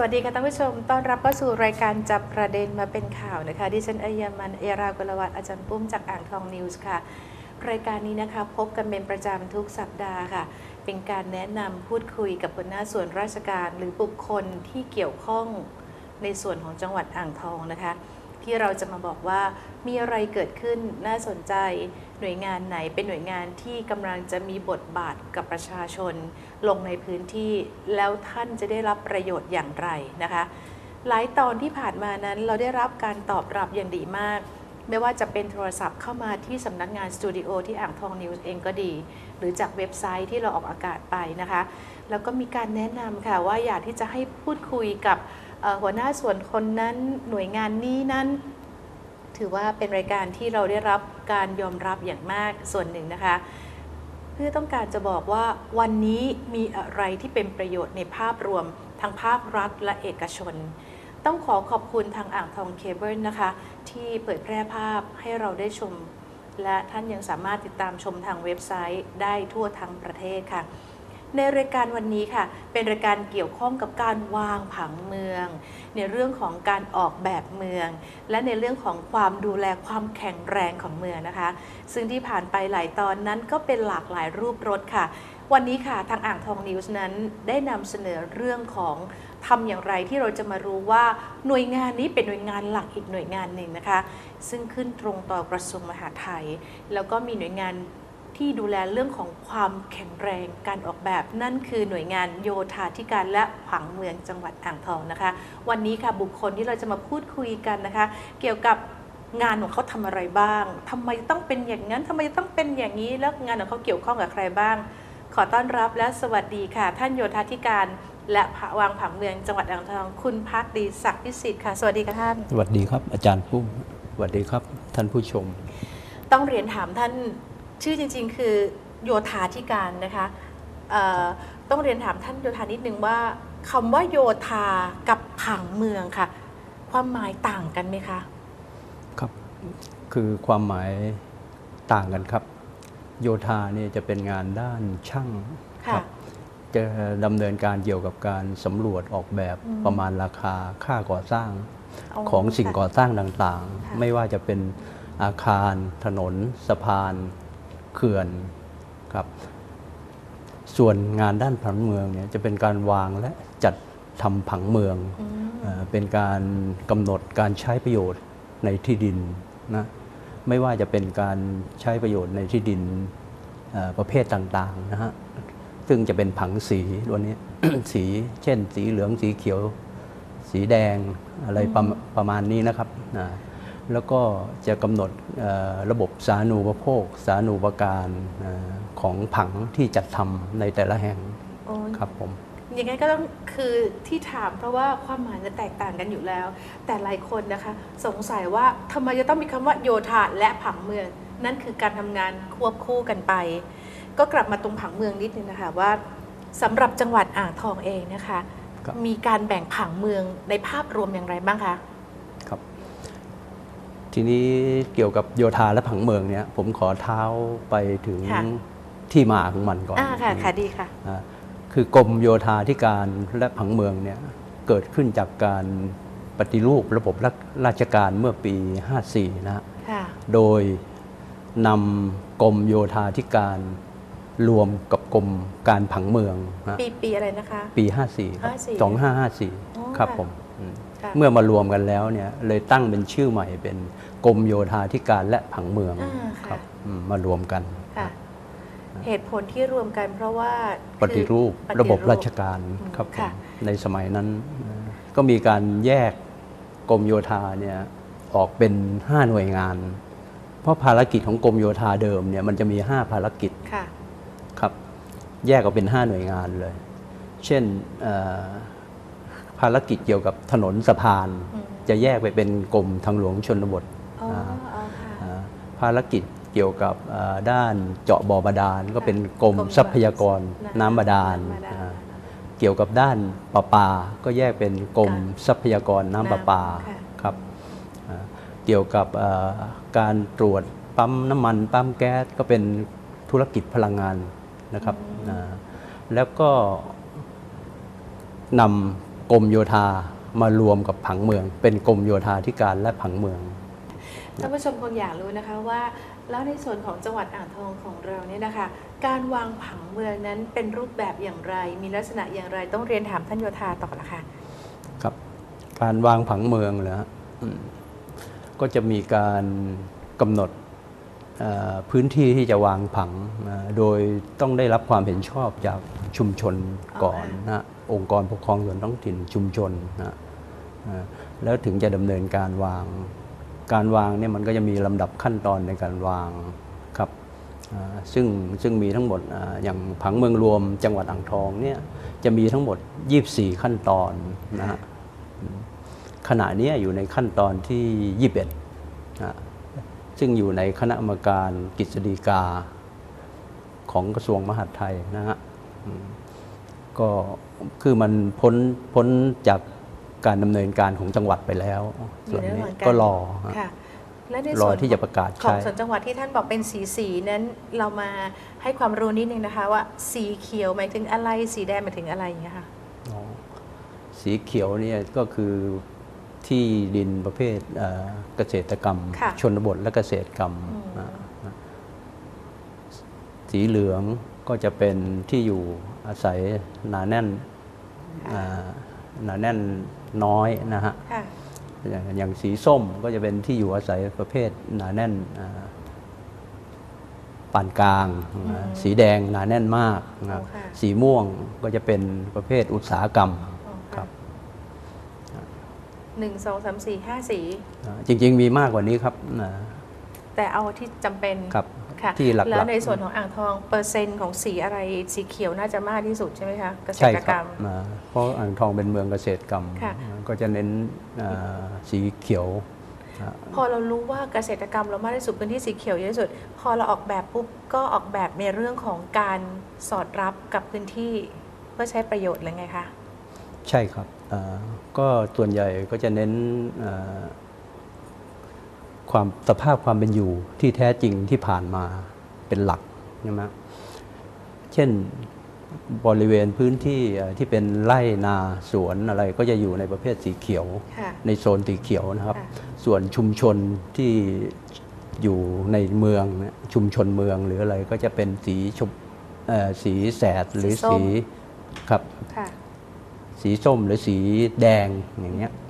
สวัสดีค่ะท่านผู้ชม ต้อนรับเข้าสู่รายการจับประเด็นมาเป็นข่าวนะคะ ดิฉันอัยามัน เอรากลวัตอาจารย์ปุ้มจากอ่างทองนิวส์ค่ะ รายการนี้นะคะพบกันเป็นประจำทุกสัปดาห์ค่ะ เป็นการแนะนำพูดคุยกับคนหน้าส่วนราชการ หรือบุคคลที่เกี่ยวข้องในส่วนของจังหวัดอ่างทองนะคะ ที่เราจะมาบอกว่ามีอะไรเกิดขึ้นน่าสนใจหน่วยงานไหนเป็นหน่วยงานที่กำลังจะมีบทบาทกับประชาชน ลงในพื้นที่แล้วท่านจะได้รับประโยชน์อย่างไรนะคะ หลายตอนที่ผ่านมานั้นเราได้รับการตอบรับอย่างดีมากไม่ว่าจะเป็นโทรศัพท์เข้ามาที่สำนักงานสตูดิโอที่อ่างทองนิวส์เองก็ดี หรือจากเว็บไซต์ที่เราออกอากาศไปนะคะ แล้วก็มีการแนะนำค่ะว่าอยากที่จะให้พูดคุยกับ หัวหน้าส่วนคนนั้นหน่วยงานนี้นั้น ถือว่าเป็นรายการที่เราได้รับการยอมรับอย่างมากส่วนหนึ่งนะคะ เพื่อต้องการจะบอกว่าวันนี้มีอะไรที่เป็นประโยชน์ในภาพรวมทางภาครัฐและเอกชน ต้องขอขอบคุณทางอ่างทองเคเบิลนะคะ ที่เผยแพร่ภาพให้เราได้ชม และท่านยังสามารถติดตามชมทางเว็บไซต์ได้ทั่วทั้งประเทศค่ะ ในรายการวันนี้ค่ะ เป็นรายการเกี่ยวข้องกับการวางผังเมือง ในเรื่องของการออกแบบเมือง และในเรื่องของความดูแลความแข็งแรงของเมืองนะคะ ซึ่งที่ผ่านไปหลายตอนนั้นก็เป็นหลากหลายรูปรถค่ะ วันนี้ค่ะทางอ่างทองนิวส์นั้นได้นำเสนอเรื่องของทำอย่างไรที่เราจะมารู้ว่าหน่วยงานนี้เป็นหน่วยงานหลักอีกหน่วยงานหนึ่งนะคะ ซึ่งขึ้นตรงต่อกระทรวงมหาดไทย แล้วก็มีหน่วยงาน ที่ดูแลเรื่องของความแข็งแรงการออกแบบ นั่นคือหน่วยงานโยธาธิการและผังเมืองจังหวัดอ่างทองนะคะ วันนี้ค่ะบุคคลที่เราจะมาพูดคุยกันนะคะ เกี่ยวกับงานของเขาทำอะไรบ้างทำไมต้องเป็นอย่างนั้นทำไมต้องเป็นอย่างนี้ แล้วงานของเขาเกี่ยวข้องกับใครบ้าง ขอต้อนรับและสวัสดีค่ะ ท่านโยธาธิการ และวางผังเมืองจังหวัดอ่างทอง คุณพักดีศักดิ์พิสิทธิ์ค่ะ สวัสดีค่ะท่าน สวัสดีครับอาจารย์ปุ้มสวัสดีครับท่านผู้ชม ต้องเรียนถามท่าน ชื่อจริง ๆ คือโยธาธิการนะคะเอ่อต้องเรียนถามท่านโยธานิดนึงว่าคำว่าโยธากับผังเมืองค่ะ ความหมายต่างกันไหมคะ ครับ คือความหมายต่างกันครับ โยธาเนี่ยจะเป็นงานด้านช่างคค่ะรัจะดำเนินการเกี่ยวกับการสำรวจออกแบบอืมประมาณราคาค่าก่อสร้างอ๋อของสิ่งค่ะก่อสร้างต่างค่ะๆไม่ว่าจะเป็นอาคาร ถนน สะพาน เขื่อนครับ ส่วนงานด้านผังเมืองเนี่ยจะเป็นการวางและจัดทำผังเมืองอืมเอ่อเป็นการกำหนดการใช้ประโยชน์ในที่ดินนะไม่ว่าจะเป็นการใช้ประโยชน์ในที่ดินเอ่อประเภทต่างๆนะฮะซึ่งจะเป็นผังสีตัวนี้สีเช่น สีเหลืองสีเขียว สีแดงอะไรประมาประมาณนี้นะครับนะ แล้วก็จะกำหนดเอ่อระบบสาธารณูปโภค สาธารณูปการเอ่อของผังที่จัดทำในแต่ละแห่งโอ้ยครับผมอย่างนั้นก็ต้องคือที่ถามเพราะว่าความหมายจะแตกต่างกันอยู่แล้ว แต่หลายคนนะคะ สงสัยว่าทำไมจะต้องมีคำว่าโยธาและผังเมือง นั่นคือการทำงานควบคู่กันไป ก็กลับมาตรงผังเมืองนิดนึงนะคะว่าสำหรับจังหวัดอ่างทองเองนะคะครับมีการแบ่งผังเมืองในภาพรวมอย่างไรบ้างคะครับ ทีนี้เกี่ยวกับโยธาและผังเมืองเนี่ยผมขอเท้าไปถึงค่ะที่มาของมันก่อนอ่าค่ะค่ะดีค่ะ อ่าคือกรมโยธาธิการและผังเมืองเนี่ยเกิดขึ้นจากการปฏิรูประบบราราชการเมื่อปี 54 นะฮะ ค่ะ โดยนำกรมโยธาธิการรวมกับกรมการผังเมืองนะปีปีอะไรนะคะ ปี 54 ครับ54อ๋อ2554 ครับค่ะผมอืมค่ะ เมื่อมารวมกันแล้วเนี่ยเลยตั้งเป็นชื่อใหม่เป็นกรมโยธาธิการและผังเมืองอ่าคค่ะรับอืมมารวมกันค่ะเหตุผลที่รวมกันเพราะว่าปฏิรูปคือระบบราชปฏิการอืมครับผมค่ะในสมัยนั้นนะก็มีการแยกกรมโยธาเนี่ยออกเป็น 5 หน่วยงาน เพราะภารกิจของกรมโยธาเดิมเนี่ยมันจะมี 5 ภารกิจค่ะครับ แยกออกเป็น 5 หน่วยงานเลย เช่นเอ่อ ภารกิจเกี่ยวกับถนนสะพานอืมจะแยกไปเป็นกรมทางหลวงชนบทอ๋ออ่าอ๋อค่ะอ่าภารกิจเกี่ยวกับเอ่อด้านเจาะบ่อบาดาลก็เป็นกรมกรมทรัพยากรน้ำบาดาลน้ำบาดาลอ่าเกี่ยวกับด้านประปา ก็แยกเป็นกรมค่ะทรัพยากรน้ำประปาค่ะครับอ่าเกี่ยวกับเอ่อการตรวจปั๊มน้ำมันปั๊มแก๊สก็เป็นธุรกิจพลังงานนะครับอ่าแล้วก็นำ กรมโยธามารวมกับผังเมือง เป็นกรมโยธาธิการและผังเมืองท่านผู้ชมคงอยากรู้นะคะว่า แล้วในส่วนของจังหวัดอ่างทองของเราเนี่ยนะคะ การวางผังเมืองนั้นเป็นรูปแบบอย่างไร มีลักษณะอย่างไรต้องเรียนถามท่านโยธาต่อละค่ะครับ การวางผังเมืองเหรอฮะอืมก็จะมีการกำหนดเอ่อพื้นที่ที่จะวางผังนะโดยต้องได้รับความเห็นชอบจากชุมชนก่อนอ๋อค่ะนะ องค์กรปกครองส่วนท้องถิ่นชุมชนนะแล้วถึงจะดำเนินการวาง การวางเนี่ยมันก็จะมีลำดับขั้นตอนในการวางครับซึ่งซึ่งมีทั้งหมดอย่างผังเมืองรวมจังหวัดอ่างทองเนี่ยจะมีทั้งหมด 24 ขั้นตอนนะฮะขณะนี้อยู่ในขั้นตอนที่ 21นะซึ่งอยู่ในคณะกรรมการกฤษฎีกาของกระทรวงมหาดไทยนะฮะก็ คือมันพ้นพ้นจากการดำเนินการของจังหวัดไปแล้วอส่วยู่นในระนี้หว่างการก็รอฮะค่ะและในรส่อวนที่จะประกาศของใช้ส่วนจังหวัดที่ท่านบอกเป็นสีสีนั้นเรามาให้ความรู้นิดนึงนะคะ ว่าสีเขียวหมายถึงอะไรสีแดงหมายถึงอะไรอย่างเงี้ยค่ะอ๋อสีเขียวเนี่ยก็คือที่ดินประเภทเอ่อเกษตรกรรมค่ะชนบทและเกษตรกรรมอืมนะนะสีเหลือง ก็จะเป็นที่อยู่อาศัยหนาแน่นอ่าหนาแน่นน้อยนะฮะค่ะอย่างอย่างสีส้มก็จะเป็นที่อยู่อาศัยประเภทหนาแน่นอ่าปานกลางอืมสีแดงหนาแน่นมากนะโอ้ค่ะสีม่วงก็จะเป็นประเภทอุตสาหกรรมอ๋อคค่ะรับหนึ่งสองสามสี่ห้าสีอ่าจริง ๆ มีมากกว่านี้ครับนะแต่เอาที่จำเป็นครับค่ะ ที่หลักๆ แล้วในส่วนของอ่างทองเปอร์เซ็นต์ของสีอะไรสีเขียวน่าจะมากที่สุดใช่ไหมคะเกษใช่ตรคกรรัรบม อ่าเพราะอ่างทองเป็นเมืองเกษตรกรรม ค่ะ ก็จะเน้นอ่าสีเขียวอ่า พอเรารู้ว่าเกษตรกรรมเรามากที่สุดพื้นที่สีเขียวเยอะที่สุด พอเราออกแบบปุ๊บก็ออกแบบในเรื่องของการสอดรับกับพื้นที่เพื่อใช้ประโยชน์หรือไงคะ ใช่ครับอ่าก็ส่วนใหญ่ก็จะเน้นอ่า ความสภาพความเป็นอยู่ที่แท้จริงที่ผ่านมาเป็นหลักใช่ไหมเช่นบริเวณพื้นที่อ่าที่เป็นไร่นาสวนอะไรก็จะอยู่ในประเภทสีเขียวค่ะในโซนสีเขียวนะครับค่ะส่วนชุมชนที่อยู่ในเมืองเนี่ยชุมชนเมืองหรืออะไรก็จะเป็นสีชมเอ่อสีแสดหรือสีครับค่ะสีส้มหรือสีแดงอย่างเงี้ยค่ะครับ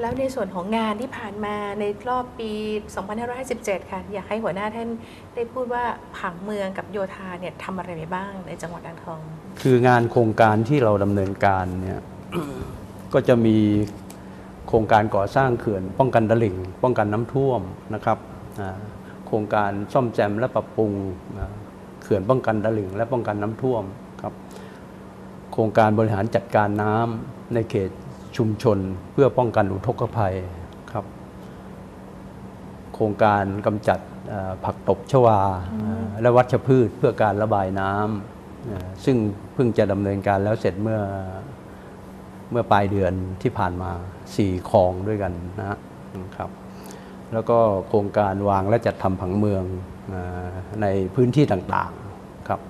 แล้วในส่วนของงานที่ผ่านมาในรอบปี 2557 ค่ะ อยากให้หัวหน้าท่านได้พูดว่าผังเมืองกับโยธาเนี่ยทำอะไรไปบ้างในจังหวัดอ่างทอง คืองานโครงการที่เราดำเนินการเนี่ยก็จะมีโครงการก่อสร้างเขื่อน ป้องกันตลิ่ง ป้องกันน้ำท่วมนะครับโครงการซ่อมแซมและปรับปรุงเขื่อนป้องกันตลิ่ง และป้องกันน้ำท่วมครับ โครงการบริหารจัดการน้ำในเขต ชุมชนเพื่อป้องกันอุทกภัยครับ โครงการกำจัดเอ่อผักตบชวาเอ่อและวัชพืชเพื่อการระบายน้ำเอ่อซึ่งเพิ่งจะดำเนินการแล้วเสร็จเมื่อเมื่อปลายเดือนที่ผ่านมาสี่คลองด้วยกันนะฮะครับ แล้วก็โครงการวางและจัดทำผังเมืองเออในพื้นที่ต่างๆครับ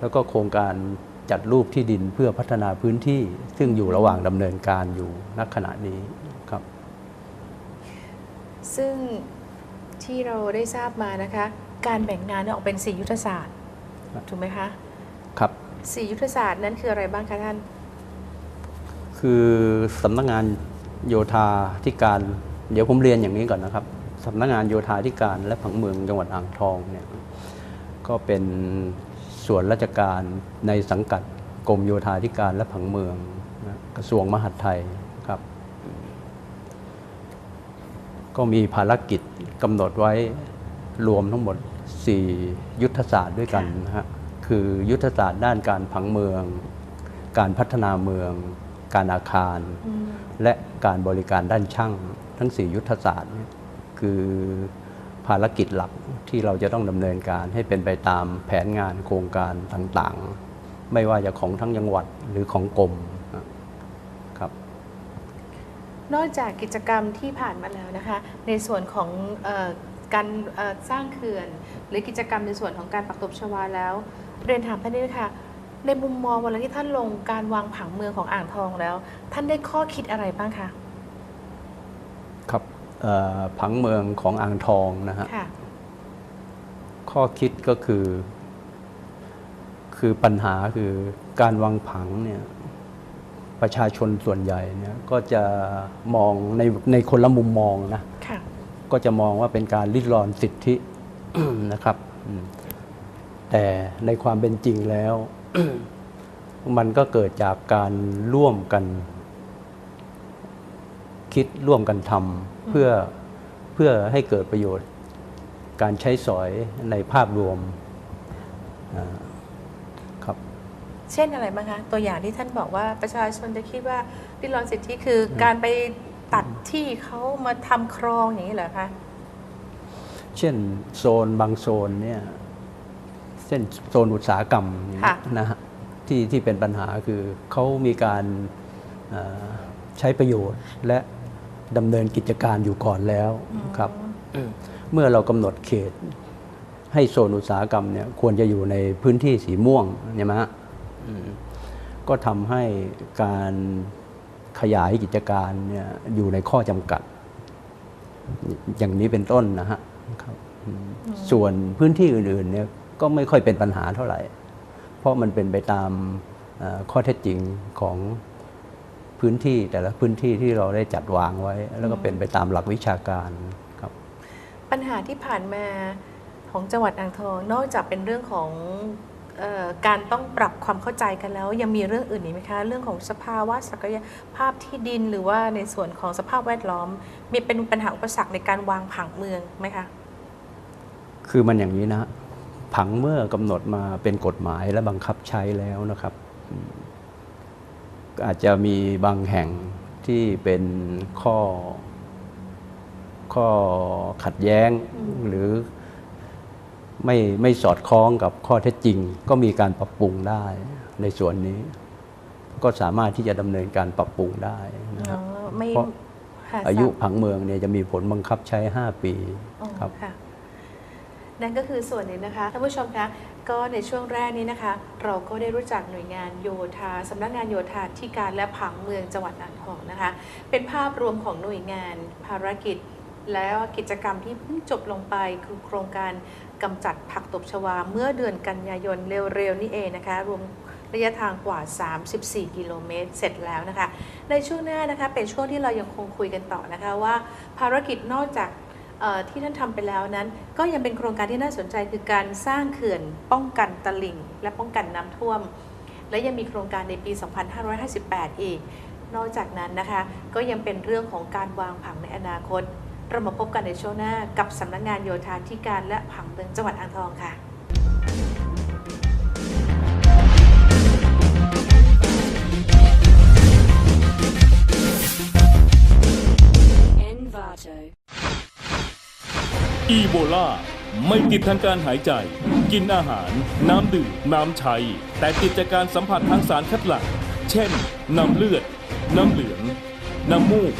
แล้วก็โครงการ จัดรูปที่ดินเพื่อพัฒนาพื้นที่ซึ่งอยู่ระหว่างดำเนินการอยู่ณขณะนี้ครับ ซึ่งที่เราได้ทราบมานะคะ การแบ่งงานเนี่ยออกเป็น4ยุทธศาสตร์ครับถูกไหมคะครับสี่ยุทธศาสตร์นั้นคืออะไรบ้างคะท่าน คือสำนักงานโยธาธิการ เดี๋ยวผมเรียนอย่างนี้ก่อนนะครับสำนักงานโยธาธิการและผังเมืองจังหวัดอ่างทองเนี่ยก็เป็น ส่วนราชการในสังกัดกรมโยธาธิการและผังเมืองนะกระทรวงมหาดไทยครับ ก็มีภารกิจกำหนดไว้รวมทั้งหมด 4 ยุทธศาสตร์ด้วยกันนะฮะคือยุทธศาสตร์ด้านการผังเมือง การพัฒนาเมือง การอาคารอืมและการบริการด้านช่าง ทั้ง 4 ยุทธศาสตร์เนี่ยคือ ภารกิจหลักที่เราจะต้องดำเนินการให้เป็นไปตามแผนงานโครงการต่างๆ ไม่ว่าจะของทั้งจังหวัดหรือของกรมครับนอกจากกิจกรรมที่ผ่านมาแล้วนะคะ ในส่วนของออการสร้างเขื่อน หรือกิจกรรมในส่วนของการปักตบชวาแล้ว เรียนถามท่านนี้ค่ะในมุมมองเวลาที่ท่านลงการวางผังเมืองของอ่างทองแล้ว ท่านได้ข้อคิดอะไรบ้างคะ ผังเมืองของอ่างทองนะฮะค่ะข้อคิดก็คือ คือปัญหาคือการวางผังเนี่ยประชาชนส่วนใหญ่เนี่ยก็จะมองในในคนละมุมมองนะค่ะก็จะมองว่าเป็นการลิดรอนสิทธินะครับอืมแต่ในความเป็นจริงแล้ว มันก็เกิดจากการร่วมกัน คิดร่วมกันทำเพื่อเพื่อให้เกิดประโยชน์ การใช้สอยในภาพรวมอ่าครับ เช่นอะไรบ้างคะ ตัวอย่างที่ท่านบอกว่าประชาชนจะคิดว่าริดรอนสิทธิคือการไปตัดที่เขามาทำครองอย่างนี้เหรอคะ เช่นโซนบางโซนเนี่ยเช่นโซนอุตสาหกรรมอย่างเงี้ยค่ะนะฮะที่ที่เป็นปัญหาคือเขามีการเอ่อใช้ประโยชน์และ ดำเนินกิจการอยู่ก่อนแล้วครับเมื่อเรากำหนดเขต ให้โซนอุตสาหกรรมเนี่ยควรจะอยู่ในพื้นที่สีม่วงใช่ไหมฮะอืมก็ทำให้การขยายกิจการเนี่ยอยู่ในข้อจำกัด อย่างนี้เป็นต้นนะฮะครับอืมส่วนพื้นที่อื่นๆเนี่ยก็ไม่ค่อยเป็นปัญหาเท่าไหร่ เพราะมันเป็นไปตามเอ่อข้อเท็จจริงของ พื้นที่แต่ละพื้นที่ที่เราได้จัดวางไว้ แล้วก็เป็นไปตามหลักวิชาการครับปัญหาที่ผ่านมาของจังหวัดอ่างทองนอกจากเป็นเรื่องของเออการต้องปรับความเข้าใจกันแล้ว ยังมีเรื่องอื่นอีกไหมคะ เรื่องของสภาวะศักยภาพที่ดินหรือว่าในส่วนของสภาพแวดล้อม มีเป็นปัญหาอุปสรรคในการวางผังเมืองไหมคะคือมันอย่างนี้นะผังเมื่อกำหนดมาเป็นกฎหมายและบังคับใช้แล้วนะครับ อืมอาจจะมีบางแห่งที่เป็นข้อ ข้อขัดแย้งอืมหรือไม่ไม่สอดคล้องกับข้อเท็จจริง ก็มีการปรับปรุงได้ในส่วนนี้ ก็สามารถที่จะดำเนินการปรับปรุงได้นะคอ๋รัอบไม่เพราะค่ะอายุทราบผังเมืองเนี่ยจะมีผลบังคับใช้ 5 ปีอ๋อครับค่ะนั่นก็คือส่วนหนึ่งนะคะท่านผู้ชมคะ ก็ในช่วงแรกนี้นะคะ เราก็ได้รู้จักหน่วยงานโยธาสำนักงานโยธาธิการและผังเมืองจังหวัดอ่างทองนะคะ เป็นภาพรวมของหน่วยงานภารกิจ แล้วกิจกรรมที่เพิ่งจบลงไปคือโครงการกำจัดผักตบชวาเมื่อเดือนกันยายนเร็วๆนี่เองนะคะ รวมระยะทางกว่า 34 กิโลเมตร เสร็จแล้วนะคะ ในช่วงหน้านะคะเป็นช่วงที่เรายังคงคุยกันต่อนะคะว่า ภารกิจนอกจาก ที่ท่านทำไปแล้วนั้น ก็ยังเป็นโครงการที่น่าสนใจคือการสร้างเขื่อนป้องกันตลิ่ง และป้องกันน้ำท่วม และยังมีโครงการในปี 2558 อีก นอกจากนั้นนะคะก็ยังเป็นเรื่องของการวางผังในอนาคต เรามาพบกันในช่วงหน้ากับสำนักงานโยธาธิการและผังเมืองจังหวัดอ่างทองค่ะ อีโบลาไม่ติดทางการหายใจ กินอาหาร น้ำดื่ม น้ำใช้ แต่ติดจากการสัมผัสทางสารคัดหลั่ง เช่น น้ำเลือด น้ำเหลือง น้ำมูก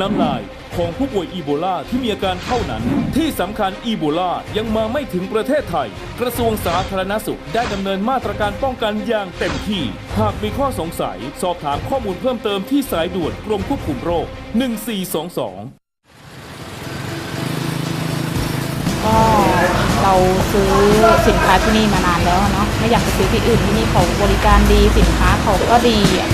น้ำลายของผู้ป่วยอีโบลาที่มีอาการเท่านั้น ที่สำคัญอีโบลายังมาไม่ถึงประเทศไทย กระทรวงสาธารณสุขได้ดำเนินมาตรการป้องกันอย่างเต็มที่ หากมีข้อสงสัย สอบถามข้อมูลเพิ่มเติมที่สายด่วนกรมควบคุมโรค 1422 เราซื้อสินค้าที่นี่มานานแล้วเนาะไม่อยากไปซื้อที่อื่นที่นี่เขาบริการดีสินค้าเขาก็ดีอะ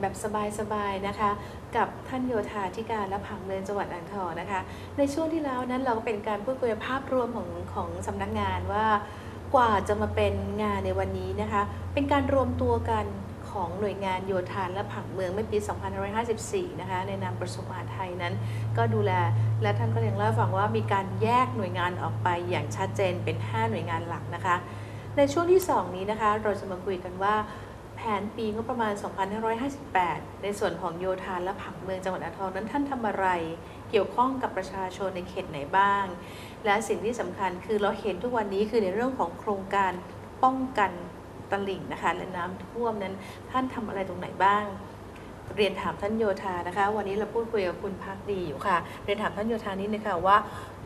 แบบสบายๆนะคะ กับท่านโยธาธิการและผังเมืองจังหวัดอ่างทองนะคะ ในช่วงที่แล้วนั้นเราก็เป็นการพูดคุยภาพรวมของของสำนักงานว่ากว่าจะมาเป็นงานในวันนี้นะคะ เป็นการรวมตัวกันของหน่วยงานโยธาและผังเมืองเมื่อปี 2554 นะคะ ในนามกระทรวงมหาดไทยนั้น ก็ดูแล และท่านก็ยังเล่าฟังว่ามีการแยกหน่วยงานออกไปอย่างชัดเจนเป็น 5 หน่วยงานหลักนะคะ ในช่วงที่ 2 นี้นะคะ เราจะมาคุยกันว่า แผนปีงบประมาณ 2558 ในส่วนของโยธาและผังเมืองจังหวัดอ่างทองนั้นท่านทำอะไร เกี่ยวข้องกับประชาชนในเขตไหนบ้าง และสิ่งที่สำคัญคือเราเห็นทุกวันนี้คือในเรื่องของโครงการป้องกันตลิ่งนะคะและน้ำท่วมนั้นท่านทำอะไรตรงไหนบ้าง เรียนถามท่านโยธานะคะ วันนี้เราพูดคุยกับคุณพักดีอยู่ค่ะ เรียนถามท่านโยธานิดนึงค่ะว่า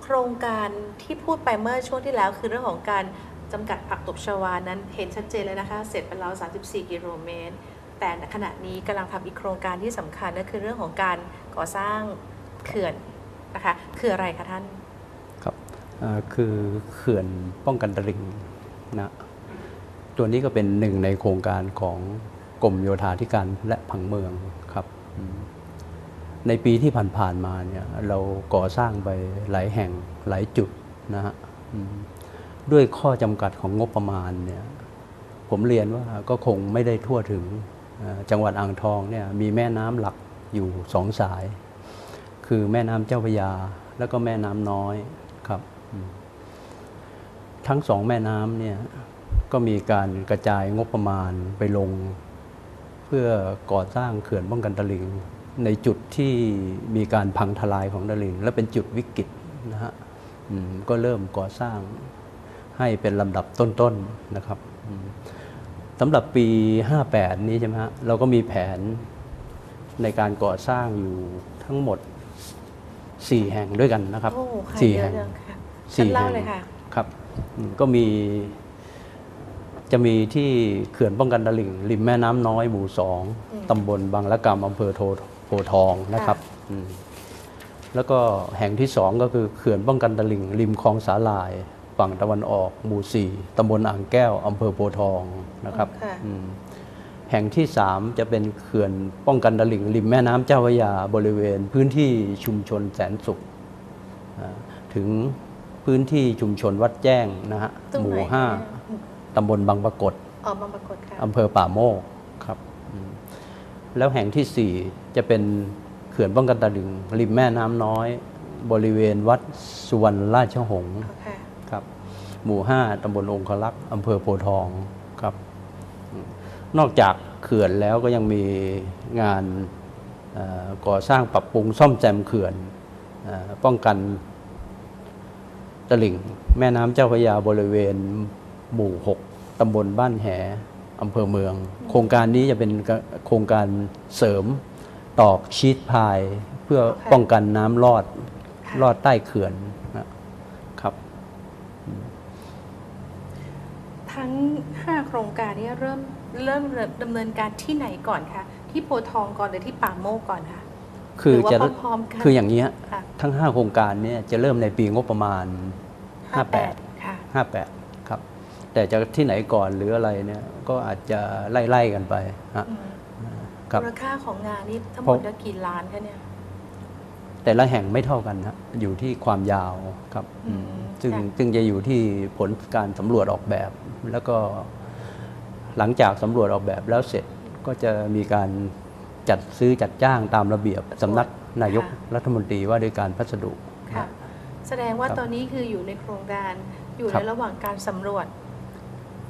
โครงการที่พูดไปเมื่อช่วงที่แล้วคือเรื่องของการ จำกัดผักตบชวานั้นเห็นชัดเจนเลยนะคะ เสร็จไปแล้ว 34 กิโลเมตร แต่ขณะนี้กำลังทำอีกโครงการที่สำคัญก็คือเรื่องของการก่อสร้างเขื่อนนะคะคืออะไรคะท่านครับคือเขื่อนป้องกันตลิ่งนะตัวนี้ก็เป็นหนึ่งในโครงการของกรมโยธาธิการและผังเมืองครับ ในปีที่ผ่านๆมาเนี่ยเราก่อสร้างไปหลายแห่งหลายจุดนะฮะ ด้วยข้อจำกัดของงบประมาณเนี่ยผมเรียนว่าก็คงไม่ได้ทั่วถึงจังหวัดอ่างทองเนี่ยมีแม่น้ำหลักอยู่สองสาย คือแม่น้ำเจ้าพระยา แล้วก็แม่น้ำน้อยครับ ทั้งสองแม่น้ำเนี่ยก็มีการกระจายงบประมาณไปลง เพื่อก่อสร้างเขื่อนป้องกันตลิ่งในจุดที่มีการพังทลายของตลิ่งและเป็นจุดวิกฤตนะฮะก็เริ่มก่อสร้าง ให้เป็นลำดับต้นๆนะครับอืมสำหรับปี 58 นี้ใช่ไหมฮะเราก็มีแผนในการก่อสร้างอยู่ทั้งหมด 4 แห่งด้วยกันนะครับโอ้ค่ะสี่เยแห่อะงจังค่ะสี่ท่านเล่าแห่งเลยค่ะครับอืมก็มีจะมีที่เขื่อนป้องกันตลิ่ง ริมแม่น้ำน้อยหมู่สองอืมตำบลบางละกำอำเภอโทโพธิ์ทองนะครับอืมแล้วก็แห่งที่สองก็คือเขื่อนป้องกันตลิ่ง ริมคลองสาลาย ฝั่งตะวันออก หมู่สี่ตำบลอ่างแก้ว อำเภอโพธิ์ทองนะครับค่ะอืมแห่งที่สามจะเป็นเขื่อนป้องกันตลิ่งริมแม่น้ำเจ้าพระยาบริเวณ พื้นที่ชุมชนแสนสุขอ่าถึงพื้นที่ชุมชนวัดแจ้งนะฮะตรงหมู่ไหนห้าเนี่ยตำบลบางปรากฏออกมาปรากฏค่ะอำเภอป่าโมกครับอืมแล้วแห่งที่สี่จะเป็นเขื่อนป้องกันตลิ่งริมแม่น้ำน้อย บริเวณวัดสุวรรณราชหงส์ ค่ะครับหมู่ห้าตำบลองคลักษ์อำเภอโพธิ์ทองครับอืมนอกจากเขื่อนแล้วก็ยังมีงานเอ่อก่อสร้างปรับปรุงซ่อมแซมเขื่อนเอ่อป้องกันตลิ่ง แม่น้ำเจ้าพระยาบริเวณหมู่ 6 ตำบลบ้านแหอำเภอเมือง โครงการนี้จะเป็นโครงการเสริมตอกชีตพาย เพื่อป้องกันน้ำรอดค่ะรอดใต้เขื่อนนะครับ ทั้ง 5 โครงการนี้เริ่มเริ่มดำเนินการที่ไหนก่อนคะที่โพธิ์ทองก่อนหรือที่ป่าโมกก่อนคะคือหรือว่าจะพร้อมๆกันคืออย่างนี้ฮะค่ะทั้ง 5 โครงการเนี่ยจะเริ่มในปีงบประมาณ 58ค่ะ58 ครับ แต่จะที่ไหนก่อนหรืออะไรเนี่ยก็อาจจะไล่ ๆ กันไปฮะอืมครับมูลค่าของงานนี้ทั้งหเพมราะดจะกี่ล้านคะเนี่ย แต่ละแห่งไม่เท่ากันฮะอยู่ที่ความยาวครับอืมซึ่งค่ะซึ่งจะอยู่ที่ผลการสำรวจออกแบบ แล้วก็หลังจากสำรวจออกแบบแล้วเสร็จก็จะมีการจัดซื้อจัดจ้างตามระเบียบสำนักนายกรัฐมนตรีว่าด้วยการพัสดุค่ะแสดงว่าครับตอนนี้คืออยู่ในโครงการอยู่ครัในบระหว่างการสำรวจ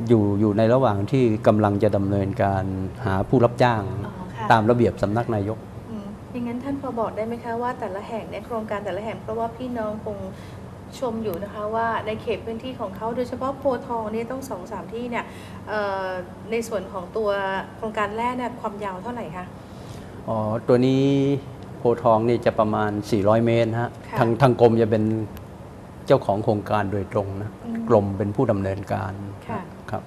อยู่อยู่ในระหว่างที่กำลังจะดำเนินการหาผู้รับจ้างอ๋อค่ะตามระเบียบสำนักนายกอืมอย่างนั้นท่านพ อบอกได้ไหมคะว่าแต่ละแห่งในยโครงการแต่ละแห่งเพราะว่าพี่น้องคงชมอยู่นะคะว่าในเขตพื้นที่ของเขาโดยเฉพาะโพธิ์ทองเนี่ยต้องสองสามที่เนี่ยเอ่อในส่วนของตัวโครงการแรกเนี่ยความยาวเท่าไหร่คะอ๋อตัวนี้โพธิ์ทองนี่จะประมาณ 400 เมตรนะฮะค่ะทางทางกรมจะเป็นเจ้าของโครงการโดยตรงนะอืมกรมเป็นผู้ดำเนินการค่ะครับ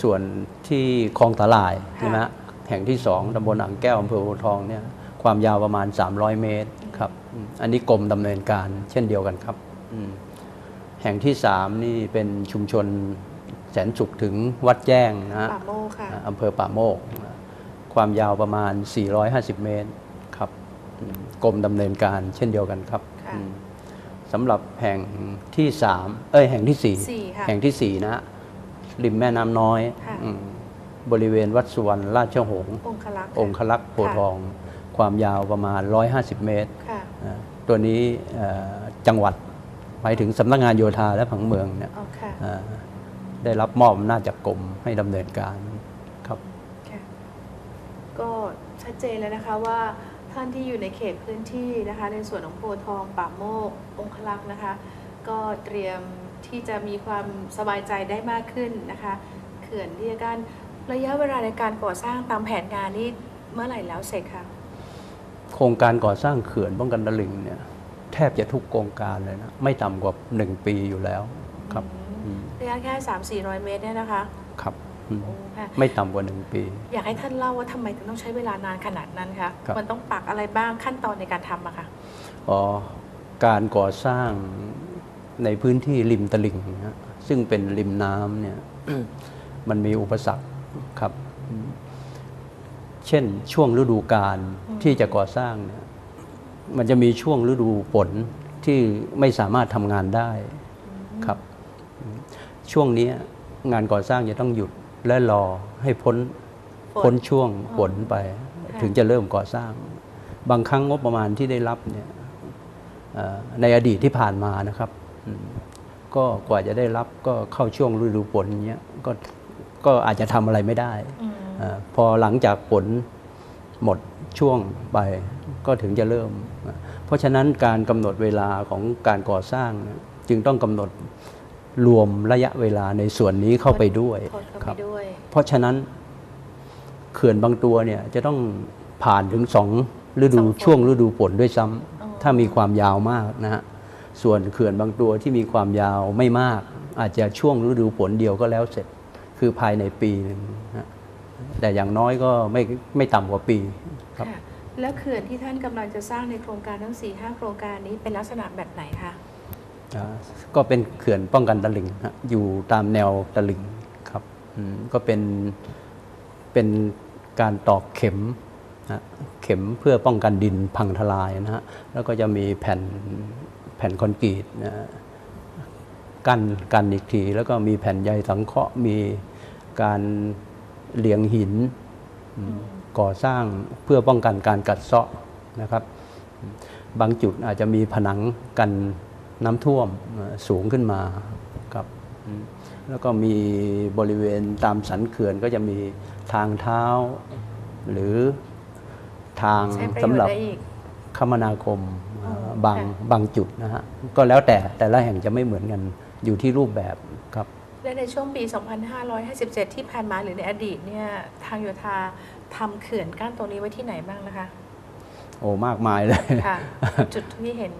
ส่วนที่คลองตลาดค่ะใช่ไหมฮะแห่งที่สองตำบลอ่างแก้วอำเภอโพธิ์ทองเนี่ย ความยาวประมาณ 300 เมตรครับอืมอันนี้กรมดำเนินการเช่นเดียวกันครับอืมแห่งที่สามนี่เป็นชุมชนแสนสุขถึงวัดแจ้งนะฮะป่าโมกค่ะอ่าอำเภอป่าโมก ความยาวประมาณ 450 เมตรครับอืมกรมดำเนินการเช่นเดียวกันครับค่ะอืมสำหรับแห่งที่สามเอ้ยแห่งที่สี่สี่ค่ะแห่งที่สี่นะฮะริมแม่น้ำน้อยค่ะอืมบริเวณวัดสุวรรณราชหงส์องคลักษ์องคลักษ์โพธิ์ทอง ความยาวประมาณ 150 เมตรค่ะอ่าตัวนี้เอ่อจังหวัดหมายถึงสำนักงานโยธาและผังเมืองเนี่ยอ๋อค่ะอ่าได้รับมอบอำนาจจากกรมให้ดำเนินการครับค่ะก็ชัดเจนแล้วนะคะว่าท่านที่อยู่ในเขตพื้นที่นะคะในส่วนของโพธิ์ทองป่าโมกองคลักษ์นะคะ ก็เตรียมที่จะมีความสบายใจได้มากขึ้นนะคะเขื่อนที่จะการระยะเวลาในการก่อสร้างตามแผนงานนี่เมื่อไหร่แล้วเสร็จคะ โครงการก่อสร้างเขื่อนป้องกันตลิ่งเนี่ยแทบจะทุกโครงการเลยนะไม่ต่ำกว่า 1 ปีอยู่แล้วครับอืมอืมระยะแค่3 4 0 0เมตรเนี่ยนะคะครับอืมโอ้ค่ะไม่ต่ำกว่า 1 ปี อยากให้ท่านเล่าว่าทำไมถึงต้องใช้เวลานานขนาดนั้นคะครับมันต้องปักอะไรบ้างขั้นตอนในการทำอะค่ะอ๋อการก่อสร้างในพื้นที่ริมตลิ่งนะฮะซึ่งเป็นริมน้ำเนี่ยมันมีอุปสรรคครับ เช่นช่วงฤดูกาลอืมที่จะก่อสร้างเนี่ยมันจะมีช่วงฤดูฝนที่ไม่สามารถทำงานได้ครับอืมช่วงนี้งานก่อสร้างจะต้องหยุดและรอให้พ้นฝนพ้นช่วงฝนไปค่ะถึงจะเริ่มก่อสร้าง บางครั้งงบประมาณที่ได้รับเนี่ยเอ่อในอดีตที่ผ่านมานะครับอืมก็กว่าจะได้รับก็เข้าช่วงฤดูฝนเงี้ยก็ก็อาจจะทำอะไรไม่ได้อืมเอ่อ พอหลังจากฝนหมดช่วงไปก็ถึงจะเริ่ม เพราะฉะนั้นการกำหนดเวลาของการก่อสร้างเนี่ยจึงต้องกำหนดรวมระยะเวลาในส่วนนี้เข้าไปด้วยคนเข้าคไปรับด้วยเพราะฉะนั้นเขื่อนบางตัวเนี่ยจะต้องผ่านถึงสองฤดูสองฝนช่วงฤดูฝนด้วยซ้ำอ๋อถ้ามีความยาวมากนะฮะส่วนเขื่อนบางตัวที่มีความยาวไม่มาก อาจจะช่วงฤดูฝนเดียวก็แล้วเสร็จ คือภายในปีหนึ่งนะฮะ แต่อย่างน้อยก็ไม่ไม่ต่ำกว่าปีครับค่ะแล้วเขื่อนที่ท่านกำลังจะสร้างในโครงการทั้ง4ีหโครงการนี้เป็นลักษณะแบบไหนคะ อ่าก็เป็นเขื่อนป้องกันตลิ่งนะอยู่ตามแนวตลิ่งครับอืมก็เป็นเป็นการตอกเข็มนะเข็มเพื่อป้องกันดินพังทลายนะฮะแล้วก็จะมีแผ่นแผ่นคอนกรีตนะกันกันอีกทีแล้วก็มีแผ่นใยสังเคราะห์มีการ เลียงหินอืมก่อสร้างเพื่อป้องกันการกัดเซาะนะครับ บางจุดอาจจะมีผนังกันน้ำท่วมเอ่อสูงขึ้นมาครับอืมแล้วก็มีบริเวณตามสันเขื่อนก็จะมีทางเท้า หรือทางใช้ประโยสำชหรับน์ได้อีกคมนาคมเอ่ออ๋อบางค่ะบางจุดนะฮะก็แล้วแต่แต่ละแห่งจะไม่เหมือนกันอยู่ที่รูปแบบครับ และในช่วงปี 2557 ที่ผ่านมาหรือในอดีตเนี่ยทางโยธาทำเขื่อนกั้นตรงนี้ไว้ที่ไหนบ้างนะคะโอ้มากมายเลยค่ะจุดที่เห็น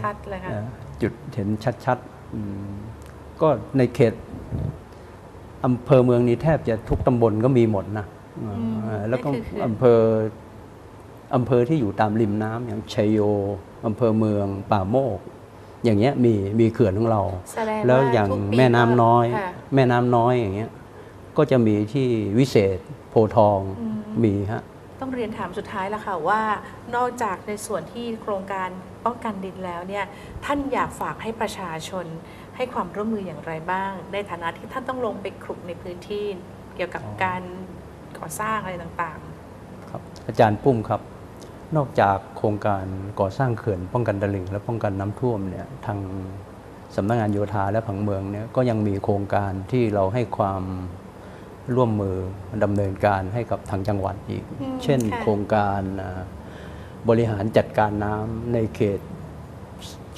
ชัดๆเลยค่ะเอ่อจุดเห็นชัดๆอืมก็ในเขตอำเภอเมืองนี้แทบจะทุกตำบลก็มีหมดนะอืมเอ่อแล้วก็นั่นคือเขื่อนอำเภออำเภอที่อยู่ตามริมน้ำอย่างชัยโยอำเภอเมืองป่าโมก อย่างเงี้ยมีมีเขื่อนของเราแสดงแล้วว่าอย่างทุกปีแม่น้ำน้อยค่ะแม่น้ำน้อยอย่างเงี้ยก็จะมีที่วิเศษโพธิ์ทองอืมมีฮะต้องเรียนถามสุดท้ายแล้วค่ะว่านอกจากในส่วนที่โครงการป้องกันดินแล้วเนี่ยท่านอยากฝากให้ประชาชนให้ความร่วมมืออย่างไรบ้าง ในฐานะที่ท่านต้องลงไปคลุกในพื้นที่เกี่ยวกับอ๋อการก่อสร้างอะไรต่างครับอาจารย์ปุ้มครับ นอกจากโครงการก่อสร้างเขื่อนป้องกันตลิ่ง และป้องกันน้ำท่วมเนี่ยทางสำนักงานโยธาและผังเมืองเนี่ยก็ยังมีโครงการที่เราให้ความร่วมมือดำเนินการให้กับทางจังหวัดอีกอืมเช่นค่ะโครงการอ่าบริหารจัดการน้ำในเขต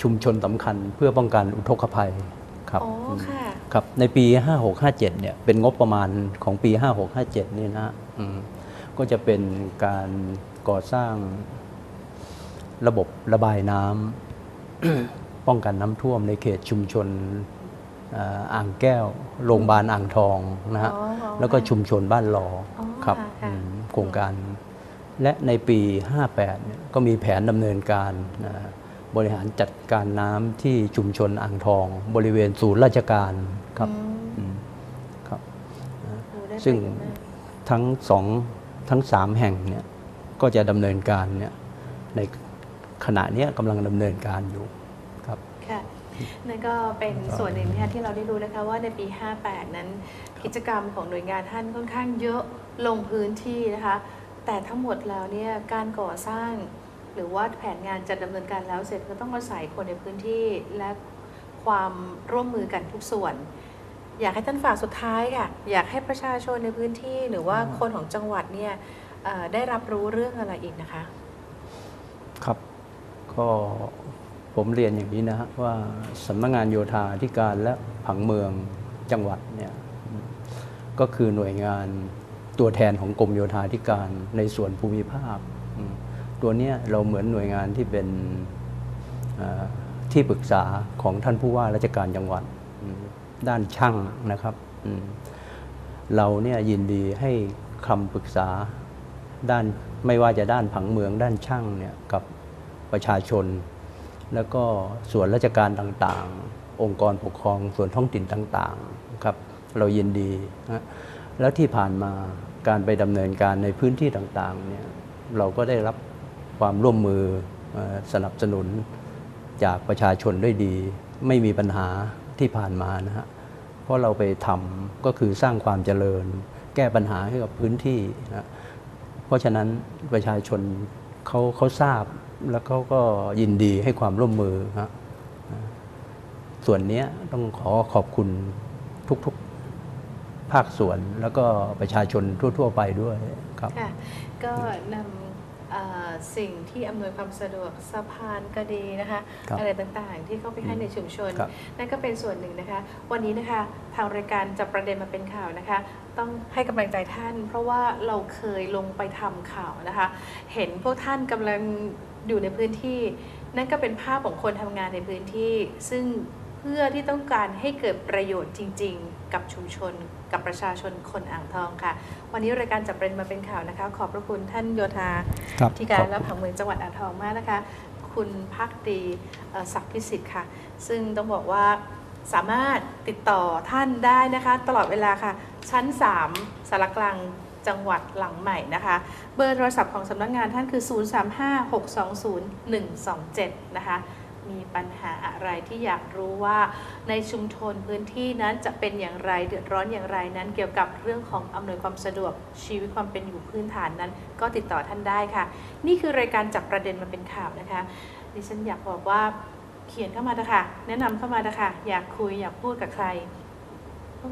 ชุมชนสำคัญ เพื่อป้องกันอุทกภัยครับๆอ๋ออืมค่ะครับในปี 5657เนี่ยเป็นงบประมาณของปี 5657นี่นะอืมก็จะเป็นการ ก่อสร้างระบบระบายน้ำป้องกันน้ำท่วมในเขตชุมชนอ่าอ่างแก้ว โรงพยาบาลอ่างทองนะฮะอ๋ออ๋อแล้วก็ชุมชนบ้านหลอออครับค่ะค่ะอืมโครงการ และในปี 58เนี่ยก็มีแผนดำเนินการอ่าบริหารจัดการน้ำที่ชุมชนอ่างทอง บริเวณศูนย์ราชการครับอืมอืมครับโอ้ได้ซึ่งประโยชน์มากทั้งสองทั้งสามแห่งเนี่ย ก็จะดำเนินการเนี่ยในขณะนี้กำลังดำเนินการอยู่ครับค่ะนั่นก็เป็นส่วนหนึ่งที่เราได้รู้นะคะว่าในปี 58 นั้น กิจกรรมของหน่วยงานท่านค่อนข้างเยอะลงพื้นที่นะคะ แต่ทั้งหมดแล้วเนี่ยการก่อสร้าง หรือว่าแผนงานจะดำเนินการแล้วเสร็จก็ต้องอาศัยคนในพื้นที่และความร่วมมือกันทุกส่วน อยากให้ท่านฝากสุดท้ายค่ะอยากให้ประชาชนในพื้นที่หรือว่าคนของจังหวัดเนี่ย ได้รับรู้เรื่องอะไรอีกนะคะ ครับก็ผมเรียนอย่างนี้นะฮะว่าสำนักงานโยธาธิการและผังเมืองจังหวัดเนี่ยก็คือหน่วยงานตัวแทนของกรมโยธาธิการในส่วนภูมิภาค ตัวเนี้ยเราเหมือนหน่วยงานที่เป็นที่ปรึกษาของท่านผู้ว่าราชการจังหวัดด้านช่างนะครับ เราเนี่ยยินดีให้คำปรึกษา ด้านไม่ว่าจะด้านผังเมืองด้านช่างเนี่ยกับประชาชน แล้วก็ส่วนราชการต่างๆ องค์กรปกครองส่วนท้องถิ่นต่างๆครับเรายินดีนะแล้วที่ผ่านมาการไปดำเนินการในพื้นที่ต่างๆเนี่ยเราก็ได้รับความร่วมมือสนับสนุนจากประชาชนด้วยดี ไม่มีปัญหาที่ผ่านมานะฮะเพราะเราไปทำก็คือสร้างความเจริญ แก้ปัญหาให้กับพื้นที่นะ เพราะฉะนั้นประชาชนเขาเขาทราบแล้วเขาก็ยินดีให้ความร่วมมือฮะส่วนนี้ต้องขอขอบคุณทุกๆภาคส่วนแล้วก็ประชาชนทั่ว ๆ ไปด้วยครับก็นำ สิ่งที่อำนวยความสะดวกสะพานก็ดีนะคะครับอะไรต่างๆ ที่เข้าไปให้ในชุมชน ครับ นั่นก็เป็นส่วนหนึ่งนะคะ วันนี้นะคะทางรายการจับประเด็นมาเป็นข่าวนะคะ ต้องให้กำลังใจท่าน เพราะว่าเราเคยลงไปทำข่าวนะคะ เห็นพวกท่านกำลังอยู่ในพื้นที่ นั่นก็เป็นภาพของคนทำงานในพื้นที่ ซึ่งเพื่อที่ต้องการให้เกิดประโยชน์จริง ๆ กับชุมชน กับประชาชนคนอ่างทองค่ะ วันนี้รายการจับประเด็นมาเป็นข่าวนะคะ ขอบพระคุณท่านโยธาครับที่การขอบและผังเมืองจังหวัดอ่างทองมากนะคะ คุณพักดีเอ่อศักดิ์พิสิทธิ์ค่ะ ซึ่งต้องบอกว่าสามารถติดต่อท่านได้นะคะ ตลอดเวลาค่ะ ชั้น 3สารกลางจังหวัดหลังใหม่นะคะ เบอร์โทรศัพท์ของสำนักงานท่านคือ 035-620-127 นะคะ มีปัญหาอะไรที่อยากรู้ว่าในชุมชนพื้นที่นั้นจะเป็นอย่างไรเดือดร้อนอย่างไรนั้น เกี่ยวกับเรื่องของอำนวยความสะดวกชีวิตความเป็นอยู่พื้นฐานนั้น ก็ติดต่อท่านได้ค่ะ นี่คือรายการจับประเด็นมาเป็นข่าวนะคะดิฉันอยากบอกว่าเขียนเข้ามาเถอะค่ะ แนะนำเข้ามาเถอะค่ะ อยากคุยอยากพูดกับใคร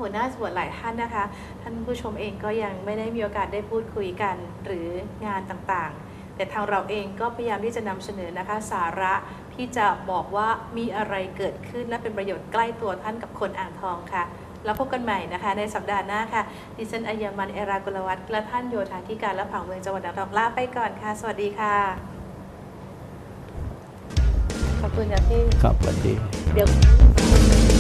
หัวหน้าส่วนหลายท่านนะคะ ท่านผู้ชมเองก็ยังไม่ได้มีโอกาสได้พูดคุยกันหรืองานต่างๆ แต่ทางเราเองก็พยายามที่จะนำเสนอนะคะ สาระ ที่จะบอกว่ามีอะไรเกิดขึ้นและเป็นประโยชน์ใกล้ตัวท่านกับคนอ่างทองค่ะ แล้วพบกันใหม่นะคะ ในสัปดาห์หน้าค่ะ ดิฉันอัยมันเอรากุลวัฒน์และท่านโยธาธิการและผังเมืองจังหวัดอ่างทองลาไปก่อนค่ะ สวัสดีค่ะ ขอบคุณค่ะที่ครับสวัสดีเดี๋ยว